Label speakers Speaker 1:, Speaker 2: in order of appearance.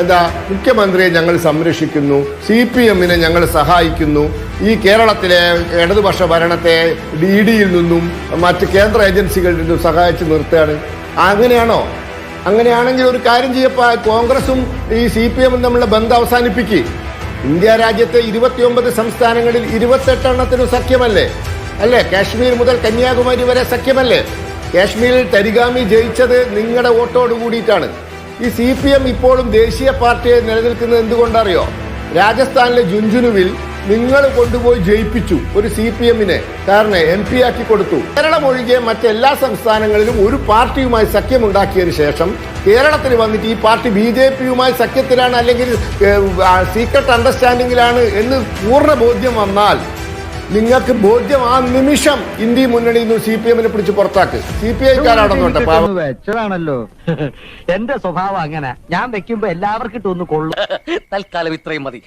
Speaker 1: എന്താ മുഖ്യമന്ത്രിയെ ഞങ്ങൾ സംരക്ഷിക്കുന്നു സി പി എമ്മിനെ ഞങ്ങൾ സഹായിക്കുന്നു. ഈ കേരളത്തിലെ ഇടതുപക്ഷ ഭരണത്തെ ഡി ഡിയിൽ നിന്നും മറ്റ് കേന്ദ്ര ഏജൻസികളിൽ നിന്നും സഹായിച്ചു നിർത്തുകയാണ്. അങ്ങനെയാണോ? അങ്ങനെയാണെങ്കിൽ ഒരു കാര്യം ചെയ്യപ്പ കോൺഗ്രസും ഈ സി പി എമ്മും തമ്മിലുള്ള ബന്ധം അവസാനിപ്പിക്കുക ഇന്ത്യ രാജ്യത്തെ ഇരുപത്തിയൊമ്പത് സംസ്ഥാനങ്ങളിൽ ഇരുപത്തെട്ടെണ്ണത്തിനും സഖ്യമല്ലേ? അല്ലേ? കാശ്മീർ മുതൽ കന്യാകുമാരി വരെ സഖ്യമല്ലേ? കാശ്മീരിൽ തരിഗാമി ജയിച്ചത് നിങ്ങളുടെ വോട്ടോട് കൂടിയിട്ടാണ്. ഈ സി പി എം ഇപ്പോഴും ദേശീയ പാർട്ടിയെ നിലനിൽക്കുന്നത് എന്തുകൊണ്ടറിയോ? രാജസ്ഥാനിലെ ജുൻജുനുവിൽ നിങ്ങൾ കൊണ്ടുപോയി ജയിപ്പിച്ചു ഒരു സി പി എമ്മിനെ. കാരണം എം പി ആക്കി കൊടുത്തു. കേരളം ഒഴികെ മറ്റെല്ലാ സംസ്ഥാനങ്ങളിലും ഒരു പാർട്ടിയുമായി സഖ്യമുണ്ടാക്കിയതിനു ശേഷം കേരളത്തിൽ വന്നിട്ട് ഈ പാർട്ടി ബി ജെ പിയുമായി സഖ്യത്തിലാണ് അല്ലെങ്കിൽ സീക്രട്ട് അണ്ടർസ്റ്റാൻഡിങ്ങിലാണ് എന്ന് പൂർണ ബോധ്യം വന്നാൽ നിങ്ങൾക്ക് ബോധ്യം ആ നിമിഷം ഇന്ത്യ മുന്നണിയിൽ നിന്ന് സി പി എമ്മിനെ പിടിച്ച് പുറത്താക്ക്. C P ഐക്കാരാണെന്നോട്ടെ കാരണോ
Speaker 2: വെച്ചതാണല്ലോ. എന്റെ സ്വഭാവം അങ്ങനെ. ഞാൻ വെക്കുമ്പോ എല്ലാവർക്കും ഇട്ടൊന്ന് കൊള്ളും.
Speaker 3: തൽക്കാലം ഇത്രയും മതി.